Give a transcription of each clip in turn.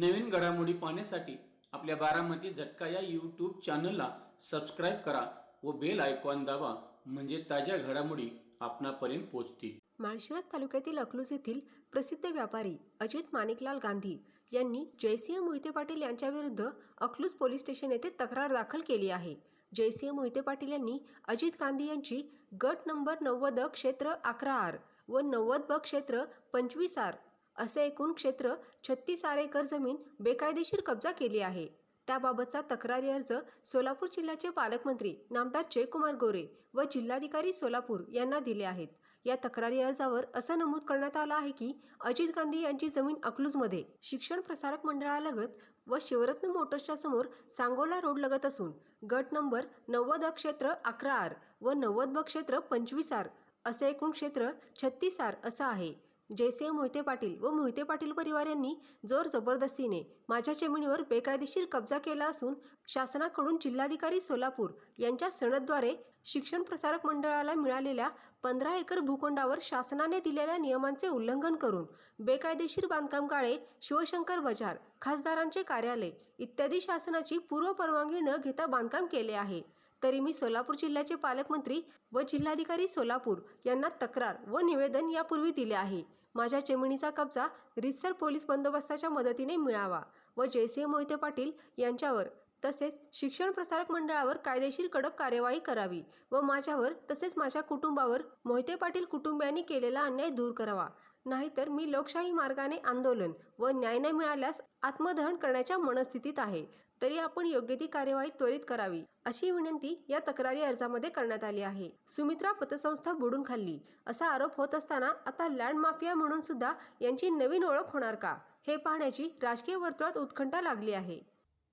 नवीन घडामोडी पाहण्यासाठी आपल्या बारामती झटका या यूट्यूब चॅनलला सबस्क्राईब करा व बेल आयकॉन दाबा म्हणजे ताज्या घडामोडी आपणापर्यंत पोहोचतील. माळशिरस तालुक्यातील अकलूज येथील प्रसिद्ध व्यापारी अजित माणिकलाल गांधी यांनी जयसिंह मोहिते पाटील यांच्याविरुद्ध अकलूज पोलीस स्टेशन येथे तक्रार दाखल केली आहे. जयसिंह मोहिते पाटील यांनी अजित गांधी यांची गट नंबर नव्वद क्षेत्र अकरा आर व नव्वद ब क्षेत्र पंचवीस आर असे एकूण क्षेत्र छत्तीस आर एकर जमीन बेकायदेशीर कब्जा केली आहे. त्याबाबतचा तक्रारी अर्ज सोलापूर जिल्ह्याचे पालकमंत्री नामदार जयकुमार गोरे व जिल्हाधिकारी सोलापूर यांना दिले आहेत. या तक्रारी अर्जावर असं नमूद करण्यात आलं आहे की अजित गांधी यांची जमीन अकलूजमध्ये शिक्षण प्रसारक मंडळालगत व शिवरत्न मोटर्सच्या समोर सांगोला रोड लगत असून गट नंबर नव्वद अ क्षेत्र अकरा आर व नव्वद ब क्षेत्र पंचवीस आर असे एकूण क्षेत्र छत्तीस आर असं आहे. जयसिंह मोहिते पाटील व मोहिते पाटील परिवार यांनी जोर जबरदस्तीने माझ्या जमिनीवर बेकायदेशीर कब्जा केला असून शासनाकडून जिल्हाधिकारी सोलापूर यांच्या सनदद्वारे शिक्षण प्रसारक मंडळाला मिळालेल्या पंधरा एकर भूखंडावर शासनाने दिलेल्या नियमांचे उल्लंघन करून बेकायदेशीर बांधकाम काळे शिवशंकर बजार खासदारांचे कार्यालय इत्यादी शासनाची पूर्व परवानगी न घेता बांधकाम केले आहे. तरी मी सोलापूर जिल्ह्याचे पालकमंत्री व जिल्हाधिकारी सोलापूर यांना तक्रार व निवेदन यापूर्वी दिले आहे. माझ्या जमिनीचा कब्जा रितसर पोलीस बंदोबस्ताच्या मदतीने मिळावा व जयसिंह मोहिते पाटील यांच्यावर तसेच शिक्षण प्रसारक मंडळावर कायदेशीर कडक कार्यवाही करावी व माझ्यावर तसेच माझ्या कुटुंबावर मोहिते पाटील कुटुंबियांनी केलेला अन्याय दूर करावा. नाहीतर मी लोकशाही मार्गाने आंदोलन व न्याय न मिळाल्यास आत्मदहन करण्याच्या मनस्थितीत आहे. तरी आपण योग्य ती कार्यवाही त्वरित करावी अशी विनंती या तक्रारी अर्जामध्ये करण्यात आली आहे. सुमित्रा पतसंस्था बुडून खाल्ली. असा आरोप होत असताना आता लँड माफिया म्हणून सुद्धा यांची नवीन ओळख होणार का? हे पाहण्याची राजकीय वर्तुळात उत्कंठा लागली आहे.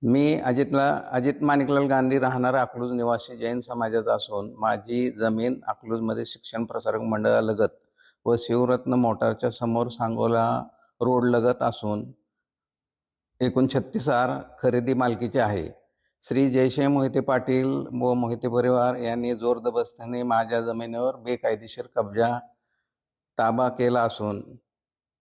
मी अजितला अजित माणिकलाल गांधी राहणारा अकलूज निवासी जैन समाजाचा असून माझी जमीन अकलूजमध्ये शिक्षण प्रसारक मंडळालगत व शिवरत्न मोटारच्या समोर सांगोला रोड लगत असून एकूण छत्तीस आर खरेदी मालकीचे आहे. श्री जयसिंह मोहिते पाटील व मोहिते परिवार यांनी जोरदबस्तीने माझ्या जमिनीवर बेकायदेशीर कब्जा ताबा केला असून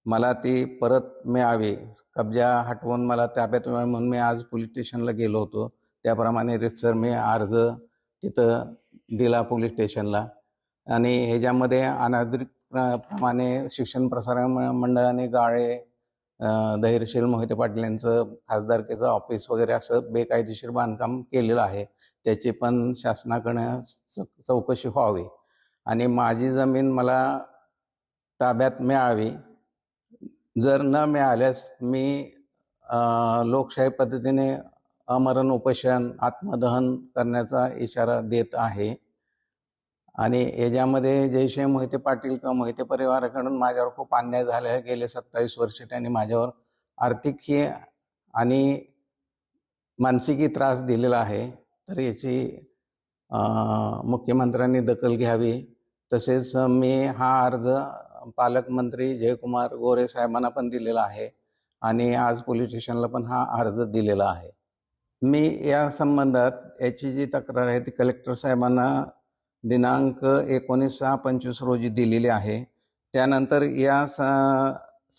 मला ती परत मिळावी. कब्जा हटवून मला ताब्यात मिळावी म्हणून मी आज पोलीस स्टेशनला गेलो होतो. त्याप्रमाणे रितसर मी अर्ज तिथं दिला पोलीस स्टेशनला. आणि ह्याच्यामध्ये अनाधिक प्रमाणे शिक्षण प्रसारण म- मंडळाने गाळे धैर्यशील मोहिते पाटील यांचं खासदारकीचं ऑफिस वगैरे असं बेकायदेशीर बांधकाम केलेलं आहे. त्याची पण शासनाकडे चौकशी व्हावी. आणि माझी जमीन मला ताब्यात मिळावी. जर न मिळाल्यास मी लोकशाही पद्धतीने अमरण उपोषण आत्मदहन करण्याचा इशारा देत आहे. आणि याच्यामध्ये जयश्री मोहिते पाटील किंवा मोहिते परिवाराकडून माझ्यावर खूप अन्याय झाला गेले सत्तावीस वर्ष त्यांनी माझ्यावर आर्थिकही आणि मानसिकी त्रास दिलेला आहे. तर याची मुख्यमंत्र्यांनी दखल घ्यावी. तसेच मी हा अर्ज पालकमंत्री जयकुमार गोरे साहेबांना पण दिलेला आहे आणि आज पोलीस स्टेशनला पण हा अर्ज दिलेला आहे. मी या संबंधात याची जी तक्रार आहे ती कलेक्टर साहेबांना दिनांक एकोणीस सहा पंचवीस रोजी दिलेली आहे. त्यानंतर या स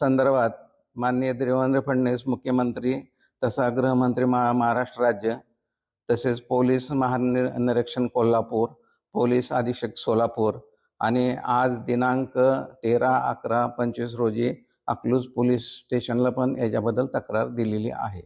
संदर्भात माननीय देवेंद्र फडणवीस मुख्यमंत्री तसा गृहमंत्री महा महाराष्ट्र राज्य तसेच पोलीस महानिर निरीक्षण कोल्हापूर पोलीस अधीक्षक सोलापूर आणि आज दिनांक तेरा अकरा पंचवीस रोजी अकलूज पोलीस स्टेशनला पण याच्याबद्दल तक्रार दिलेली आहे.